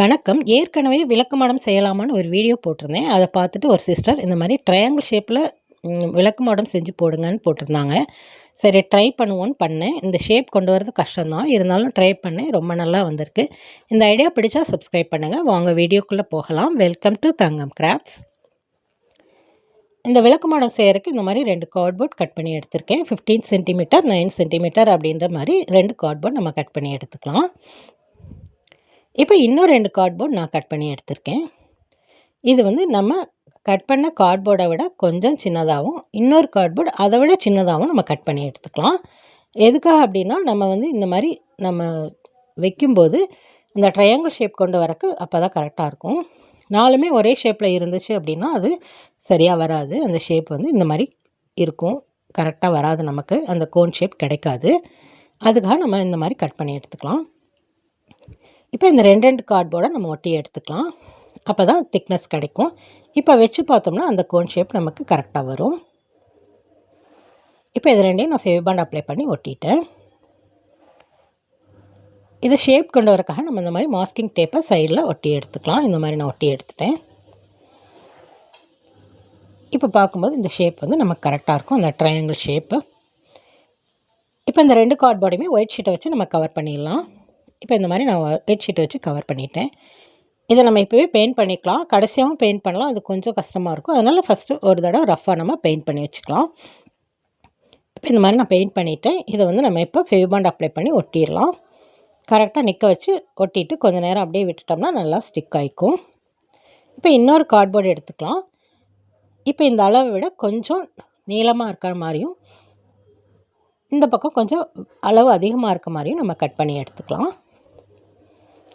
வணக்கம். ஏற்கனவே விளக்குமாடம் செய்யலாமான்னு ஒரு வீடியோ போட்டிருந்தேன். அதை பார்த்துட்டு ஒரு சிஸ்டர் இந்த மாதிரி ட்ரையாங்கிள் ஷேப்பில் விளக்குமாடம் செஞ்சு போடுங்கன்னு போட்டிருந்தாங்க. சரி ட்ரை பண்ணுவோன்னு பண்ணேன். இந்த ஷேப் கொண்டு வரது கஷ்டம்தான். இருந்தாலும் ட்ரை பண்ணேன். ரொம்ப நல்லா வந்திருக்கு. இந்த ஐடியா பிடிச்சா சப்ஸ்கிரைப் பண்ணுங்கள் வாங்க வீடியோக்குள்ளே போகலாம். வெல்கம் டு தங்கம் கிராஃப்ட்ஸ் இந்த விளக்குமாடம் செய்கிறதுக்கு இந்த மாதிரி ரெண்டு கார்ட்போர்ட் கட் பண்ணி எடுத்திருக்கேன். ஃபிஃப்டீன் சென்டிமீட்டர் நைன் சென்டிமீட்டர் அப்படின்ற மாதிரி ரெண்டு கார்ட்போர்ட் நம்ம கட் பண்ணி எடுத்துக்கலாம். இப்போ இன்னும் ரெண்டு கார்ட்போர்ட் நான் கட் பண்ணி எடுத்திருக்கேன். இது வந்து நம்ம கட் பண்ண கார்ட்போர்டை விட கொஞ்சம் சின்னதாகவும் இன்னொரு கார்ட்போர்டு அதை விட சின்னதாகவும் நம்ம கட் பண்ணி எடுத்துக்கலாம். எதுக்காக அப்படின்னா நம்ம வந்து இந்த மாதிரி நம்ம வைக்கும்போது இந்த ட்ரையாங்கிள் ஷேப் கொண்டு வரக்கு அப்போ தான் கரெக்டாக இருக்கும். நாலுமே ஒரே ஷேப்பில் இருந்துச்சு அப்படின்னா அது சரியாக வராது. அந்த ஷேப் வந்து இந்த மாதிரி இருக்கும். கரெக்டாக வராது நமக்கு. அந்த கோன் ஷேப் கிடைக்காது. அதுக்காக நம்ம இந்த மாதிரி கட் பண்ணி எடுத்துக்கலாம். இப்போ இந்த ரெண்டு ரெண்டு கார்ட்போர்டை நம்ம ஒட்டி எடுத்துக்கலாம். அப்போ தான் திக்னஸ் கிடைக்கும். இப்போ வச்சு பார்த்தோம்னா அந்த கோன் ஷேப் நமக்கு கரெக்டாக வரும். இப்போ இது ரெண்டையும் நான் ஃபேவிபாண்ட் அப்ளை பண்ணி ஒட்டிட்டேன். இதை ஷேப் கொண்டு வரக்காக நம்ம இந்த மாதிரி மாஸ்கிங் டேப்பை சைடில் ஒட்டி எடுத்துக்கலாம். இந்த மாதிரி நான் ஒட்டி எடுத்துட்டேன். இப்போ பார்க்கும்போது இந்த ஷேப் வந்து நமக்கு கரெக்டாக இருக்கும். அந்த ட்ரையாங்கிள் ஷேப்பு இப்போ இந்த ரெண்டு கார்ட்போர்டையுமே ஒயிட் ஷீட்டை வச்சு நம்ம கவர் பண்ணிடலாம். இப்போ இந்த மாதிரி நான் பெட்ஷீட்டை வச்சு கவர் பண்ணிட்டேன். இதை நம்ம இப்போவே பெயிண்ட் பண்ணிக்கலாம். கடைசியாகவும் பெயிண்ட் பண்ணலாம். அது கொஞ்சம் கஷ்டமாக இருக்கும். அதனால் ஃபஸ்ட்டு ஒரு தடவை ரஃப்பாக நம்ம பெயிண்ட் பண்ணி வச்சுக்கலாம். இப்போ இந்த மாதிரி நான் பெயிண்ட் பண்ணிவிட்டேன் இதை வந்து நம்ம இப்போ ஃபெவிபாண்ட் அப்ளை பண்ணி ஒட்டிடலாம். கரெக்டாக நிற்க வச்சு ஒட்டிட்டு கொஞ்சம் நேரம் அப்படியே விட்டுட்டோம்னா நல்லா ஸ்டிக் ஆகிக்கும் இப்போ இன்னொரு கார்ட்போர்டு எடுத்துக்கலாம். இப்போ இந்த அளவை விட கொஞ்சம் நீளமாக இருக்கிற மாதிரியும் இந்த பக்கம் கொஞ்சம் அளவு அதிகமாக இருக்க மாதிரியும் நம்ம கட் பண்ணி எடுத்துக்கலாம்.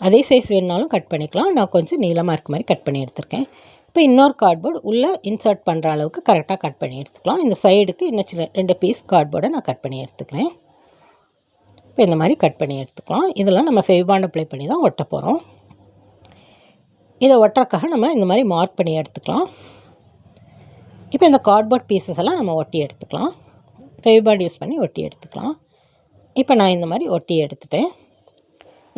அதே சைஸ் வேணுனாலும் கட் பண்ணிக்கலாம். நான் கொஞ்சம் நீளமாக இருக்க மாதிரி கட் பண்ணி எடுத்திருக்கேன். இப்போ இன்னொரு கார்ட்போர்டு உள்ளே இன்சர்ட் பண்ணுற அளவுக்கு கரெக்டாக கட் பண்ணி எடுத்துக்கலாம். இந்த சைடுக்கு இன்னும் சின்ன ரெண்டு பீஸ் கார்ட்போர்டை நான் கட் பண்ணி எடுத்துக்கிறேன். இப்போ இந்த மாதிரி கட் பண்ணி எடுத்துக்கலாம். இதெல்லாம் நம்ம ஃபெவிபாண்ட் அப்ளை பண்ணி தான் ஒட்ட போகிறோம் இதை ஒட்டுறக்காக நம்ம இந்த மாதிரி மார்க் பண்ணி எடுத்துக்கலாம். இப்போ இந்த கார்ட்போர்ட் பீசஸ் எல்லாம் நம்ம ஒட்டி எடுத்துக்கலாம். ஃபெவிபாண்ட் யூஸ் பண்ணி ஒட்டி எடுத்துக்கலாம். இப்போ நான் இந்த மாதிரி ஒட்டி எடுத்துட்டேன்.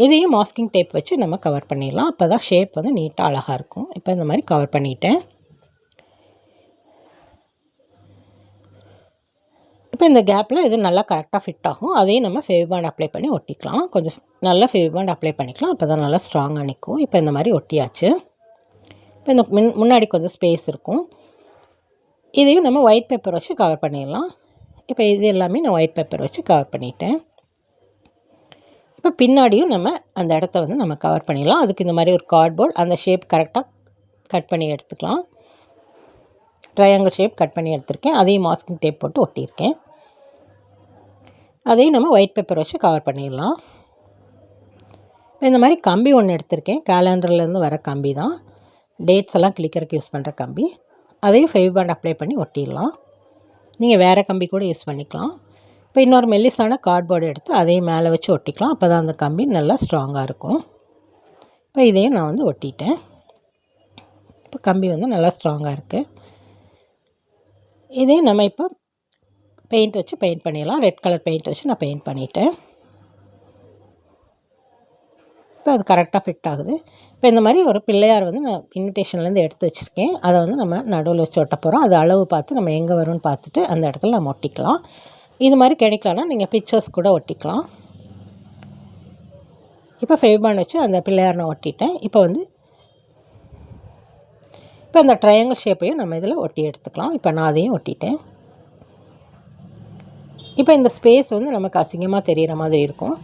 இதையும் மாஸ்கிங் டேப் வச்சு நம்ம கவர் பண்ணிடலாம். அப்போ தான் ஷேப் வந்து நீட்டாக அழகாக இருக்கும். இப்போ இந்த மாதிரி கவர் பண்ணிட்டேன். இப்போ இந்த கேப்பில் இது நல்லா கரெக்டாக ஃபிட் ஆகும். அதையும் நம்ம ஃபேவிபாண்ட் அப்ளை பண்ணி ஒட்டிக்கலாம். கொஞ்சம் நல்லா ஃபேவிபாண்ட் அப்ளை பண்ணிக்கலாம். அப்போ தான் நல்லா ஸ்ட்ராங்காக நிற்கும் இப்போ இந்த மாதிரி ஒட்டியாச்சு. இப்போ இந்த முன் முன்னாடி கொஞ்சம் ஸ்பேஸ் இருக்கும். இதையும் நம்ம ஒயிட் பேப்பர் வச்சு கவர் பண்ணிடலாம். இப்போ இது எல்லாமே நான் ஒயிட் பேப்பர் வச்சு கவர் பண்ணிட்டேன். இப்போ பின்னாடியும் நம்ம அந்த இடத்த வந்து நம்ம கவர் பண்ணிடலாம். அதுக்கு இந்த மாதிரி ஒரு கார்ட்போர்ட் அந்த ஷேப் கரெக்டாக கட் பண்ணி எடுத்துக்கலாம். ட்ரையாங்கிள் ஷேப் கட் பண்ணி எடுத்திருக்கேன். அதையும் மாஸ்கிங் டேப் போட்டு ஒட்டியிருக்கேன். அதையும் நம்ம ஒயிட் பேப்பர் வச்சு கவர் பண்ணிடலாம். இந்த மாதிரி கம்பி ஒன்று எடுத்திருக்கேன். கேலண்டர்லேருந்து வர கம்பி தான். டேட்ஸ் எல்லாம் கிளிக்கிறதுக்கு யூஸ் பண்ணுற கம்பி. அதையும் ஃபைவ் பாண்ட் அப்ளை பண்ணி ஒட்டிடலாம். நீங்கள் வேறு கம்பி கூட யூஸ் பண்ணிக்கலாம். இப்போ இன்னொரு மெல்லிசான கார்ட்போர்டு எடுத்து அதையும் மேலே வச்சு ஒட்டிக்கலாம். அப்போ தான் அந்த கம்பி நல்லா ஸ்ட்ராங்காக இருக்கும். இப்போ இதையும் நான் வந்து ஒட்டிட்டேன். இப்போ கம்பி வந்து நல்லா ஸ்ட்ராங்காக இருக்குது இதையும் நம்ம இப்போ பெயிண்ட் வச்சு பெயிண்ட் பண்ணிடலாம். ரெட் கலர் பெயிண்ட் வச்சு நான் பெயிண்ட் பண்ணிட்டேன். இப்போ அது கரெக்டாக ஃபிட் ஆகுது. இப்போ இந்த மாதிரி ஒரு பிள்ளையார் வந்து நான் இன்விடேஷன்லேருந்து எடுத்து வச்சுருக்கேன். அதை வந்து நம்ம நடுவில் வச்சு ஒட்ட போகிறோம் அது அளவு பார்த்து நம்ம எங்கே வரும்னு பார்த்துட்டு அந்த இடத்துல நம்ம ஒட்டிக்கலாம். இது மாதிரி கிடைக்கலன்னா நீங்கள் பிக்சர்ஸ் கூட ஒட்டிக்கலாம். இப்போ ஃபெவிபான் வச்சு அந்த பிள்ளையார் நான் ஒட்டிட்டேன். இப்போ வந்து இப்போ அந்த ட்ரையாங்கிள் ஷேப்பையும் நம்ம இதில் ஒட்டி எடுத்துக்கலாம். இப்போ நான் அதையும் ஒட்டிட்டேன். இப்போ இந்த ஸ்பேஸ் வந்து நமக்கு அசிங்கமாக தெரிகிற மாதிரி இருக்கும்.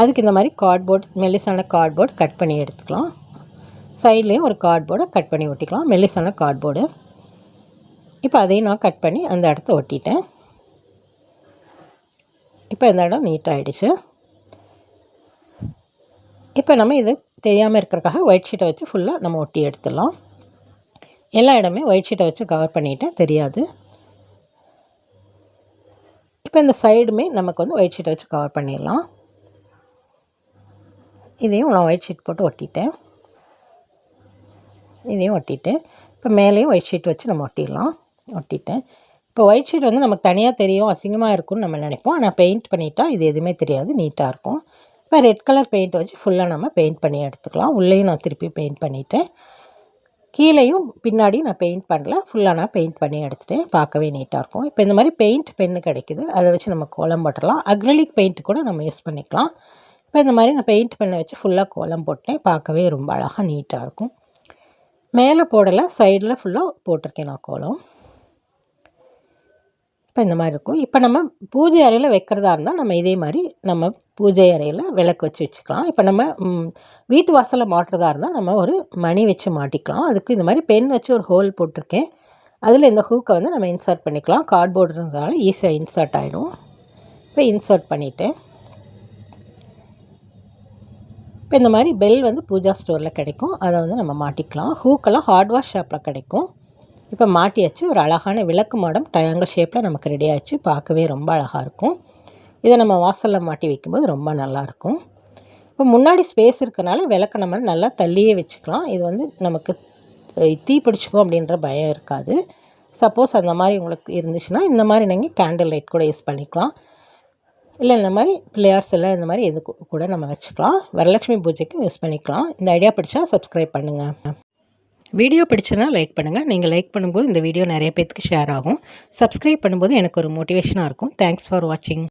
அதுக்கு இந்த மாதிரி கார்ட்போர்ட் மெல்லிசான கார்ட்போர்ட் கட் பண்ணி எடுத்துக்கலாம். சைட்லேயும் ஒரு கார்ட்போர்டை கட் பண்ணி ஒட்டிக்கலாம். மெல்லிசான கார்ட்போர்டு இப்போ அதையும் நான் கட் பண்ணி அந்த இடத்த ஒட்டிட்டேன். இப்போ இந்த இடம் நீட்டாகிடுச்சு இப்போ நம்ம இது தெரியாமல் இருக்கிறக்காக ஒயிட் ஷீட்டை வச்சு ஃபுல்லாக நம்ம ஒட்டி எடுத்துடலாம். எல்லா இடமே ஒயிட் ஷீட்டை வச்சு கவர் பண்ணிட்டேன் தெரியாது. இப்போ இந்த சைடுமே நமக்கு வந்து ஒயிட் ஷீட்டை வச்சு கவர் பண்ணிடலாம். இதையும் நான் ஒயிட் ஷீட் போட்டு ஒட்டிட்டேன். இதையும் ஒட்டிட்டேன் இப்போ மேலேயும் ஒயிட் ஷீட் வச்சு நம்ம ஒட்டிடலாம். ஒட்டிட்டேன். இப்போ ஒயிட் ஷீட் வந்து நமக்கு தனியாக தெரியும் அசிங்கமாக இருக்கும்னு நம்ம நினைப்போம். ஆனால் பெயிண்ட் பண்ணிட்டா இது எதுவுமே தெரியாது நீட்டாக இருக்கும். இப்போ ரெட் கலர் பெயிண்ட் வச்சு ஃபுல்லாக நம்ம பெயிண்ட் பண்ணி எடுத்துக்கலாம். உள்ளேயும் நான் திருப்பி பெயிண்ட் பண்ணிவிட்டேன் கீழேயும் பின்னாடி நான் பெயிண்ட் பண்ணல. ஃபுல்லாக நான் பெயிண்ட் பண்ணி எடுத்துட்டேன். பார்க்கவே நீட்டாக இருக்கும். இப்போ இந்த மாதிரி பெயிண்ட் பென்னு கிடைக்குது. அதை வச்சு நம்ம கோலம் போட்டுடலாம். அக்ரலிக் பெயிண்ட் கூட நம்ம யூஸ் பண்ணிக்கலாம். இப்போ இந்த மாதிரி நான் பெயிண்ட் பண்ண வச்சு ஃபுல்லாக கோலம் போட்டேன். பார்க்கவே ரொம்ப அழகாக நீட்டாக இருக்கும். மேலே போடலை. சைடில் ஃபுல்லாக போட்டிருக்கேன் நான் கோலம். இப்போ இந்த மாதிரி இருக்கும். இப்போ நம்ம பூஜை அறையில் வைக்கிறதா இருந்தால் நம்ம இதே மாதிரி நம்ம பூஜை அறையில் விளக்கு வச்சு வச்சுக்கலாம். இப்போ நம்ம வீட்டு வாசலில் மாட்டுறதா இருந்தால் நம்ம ஒரு மணி வச்சு மாட்டிக்கலாம். அதுக்கு இந்த மாதிரி பென் வச்சு ஒரு ஹோல் போட்டிருக்கேன். அதில் இந்த ஹூக்கை வந்து நம்ம இன்சர்ட் பண்ணிக்கலாம். கார்ட்போர்டு இருந்தாலும் ஈஸியாக இன்சர்ட் ஆகிடும் இப்போ இன்சர்ட் பண்ணிவிட்டேன் இப்போ இந்த மாதிரி பெல் வந்து பூஜா ஸ்டோரில் கிடைக்கும். அதை வந்து நம்ம மாட்டிக்கலாம். ஹூக்கெல்லாம் ஹார்ட்வேர் ஷாப்பில் கிடைக்கும். இப்போ மாட்டியாச்சு ஒரு அழகான விளக்கு மாடம் டயாங்கல் ஷேப்பில் நமக்கு ரெடி ஆச்சு பார்க்கவே ரொம்ப அழகாக இருக்கும். இதை நம்ம வாசலில் மாட்டி வைக்கும்போது ரொம்ப நல்லாயிருக்கும் இப்போ முன்னாடி ஸ்பேஸ் இருக்கனால விளக்க நம்ம நல்லா தள்ளியே வச்சுக்கலாம். இது வந்து நமக்கு தீ பிடிச்சிக்கும் அப்படின்ற பயம் இருக்காது. சப்போஸ் அந்த மாதிரி உங்களுக்கு இருந்துச்சுன்னா இந்த மாதிரி நீங்கள் கேண்டில் லைட் கூட யூஸ் பண்ணிக்கலாம். இல்லை இந்த மாதிரி பிள்ளையார்ஸ் எல்லாம் இந்த மாதிரி எது கூட நம்ம வச்சுக்கலாம். வரலட்சுமி பூஜைக்கும் யூஸ் பண்ணிக்கலாம். இந்த ஐடியா பிடிச்சா சப்ஸ்கிரைப் பண்ணுங்கள் வீடியோ பிடிச்சதுனா லைக் பண்ணுங்கள் நீங்கள் லைக் பண்ணும்போது இந்த வீடியோ நிறைய பேத்துக்கு ஷேர் ஆகும். சப்ஸ்கிரைப் பண்ணும்போது எனக்கு ஒரு மோட்டிவேஷனாக இருக்கும். தேங்க்ஸ் ஃபார் வாட்சிங்